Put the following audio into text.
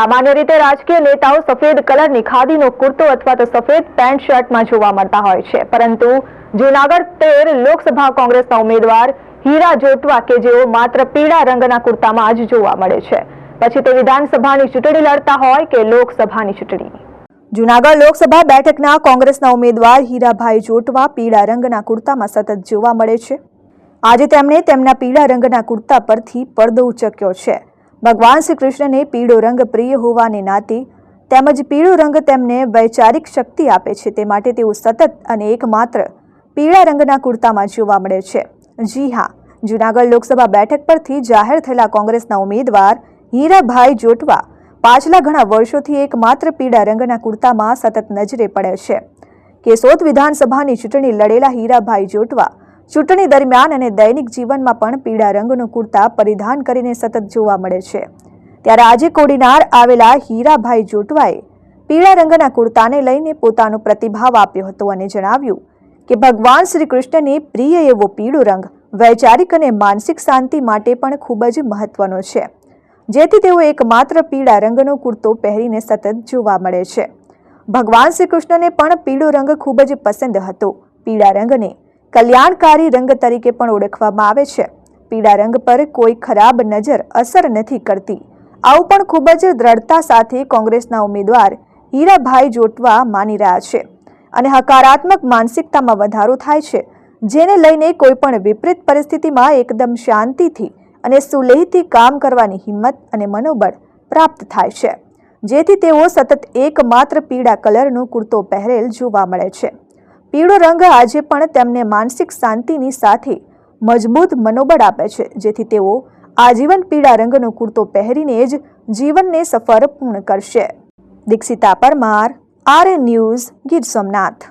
સામાન્ય રીતે રાજકીય નેતાઓ સફેદ કલરની ખાદીનો કુર્તો અથવા તો સફેદ પેન્ટ શર્ટમાં જોવા મળતા હોય છે. પરંતુ જૂનાગઢ તેર લોકસભા કોંગ્રેસના ઉમેદવાર હીરા જોટવા કે જેઓ માત્ર પીળા રંગના કુર્તામાં જ જોવા મળે છે. પછી તે વિધાનસભાની ચૂંટણી લડતા હોય કે લોકસભાની ચૂંટણી? જુનાગઢ લોકસભા બેઠકના કોંગ્રેસના ઉમેદવાર હીરાભાઈ જોટવા પીળા રંગના કુર્તામાં સતત જોવા મળે છે. આજે તેમણે તેમના પીળા રંગના કુર્તા પરથી પડદો ઉચક્યો છે. ભગવાન શ્રી કૃષ્ણને પીળો રંગ પ્રિય હોવાને નાતે તેમજ પીળો રંગ તેમને વૈચારિક શક્તિ આપે છે તે માટે તેઓ સતત અને એકમાત્ર પીળા રંગના કુર્તામાં જોવા મળે છે. જી હા, જૂનાગઢ લોકસભા બેઠક પરથી જાહેર થયેલા કોંગ્રેસના ઉમેદવાર હીરાભાઈ જોટવા પાછલા ઘણા વર્ષોથી એકમાત્ર પીળા રંગના કુર્તામાં સતત નજરે પડે છે. કેશોદ વિધાનસભાની ચૂંટણી લડેલા હીરાભાઈ જોટવા ચૂંટણી દરમિયાન અને દૈનિક જીવનમાં પણ પીળા રંગનો કુર્તા પરિધાન કરીને સતત જોવા મળે છે. ત્યારે આજે કોડીનાર આવેલા હીરાભાઈ જોટવાએ પીળા રંગના કુર્તાને લઈને પોતાનો પ્રતિભાવ આપ્યો હતો અને જણાવ્યું કે ભગવાન શ્રી કૃષ્ણને પ્રિય એવો પીળો રંગ વૈચારિક અને માનસિક શાંતિ માટે પણ ખૂબ જ મહત્વનો છે, જેથી તેઓ એકમાત્ર પીળા રંગનો કુર્તો પહેરીને સતત જોવા મળે છે. ભગવાન શ્રી કૃષ્ણને પણ પીળો રંગ ખૂબ જ પસંદ હતો. પીળા રંગને કલ્યાણકારી રંગ તરીકે પણ ઓળખવામાં આવે છે. પીળા રંગ પર કોઈ ખરાબ નજર અસર નથી કરતી. આવું પણ ખૂબ જ દ્રઢતા સાથે કોંગ્રેસના ઉમેદવાર હીરાભાઈ જોટવા માની રહ્યા છે અને હકારાત્મક માનસિકતામાં વધારો થાય છે, જેને લઈને કોઈ પણ વિપરીત પરિસ્થિતિમાં એકદમ શાંતિથી અને સુલેહથી કામ કરવાની હિંમત અને મનોબળ પ્રાપ્ત થાય છે. જેથી તેઓ સતત એકમાત્ર પીળા કલરનો કુર્તો પહેરેલ જોવા મળે છે. પીળો રંગ આજે પણ તેમને માનસિક શાંતિની સાથે મજબૂત મનોબળ આપે છે. જેથી તેઓ આજીવન પીળા રંગનો કુર્તો પહેરીને જ જીવનને સફર પૂર્ણ કરશે. Dikshita Parmar R news Gir Somnath.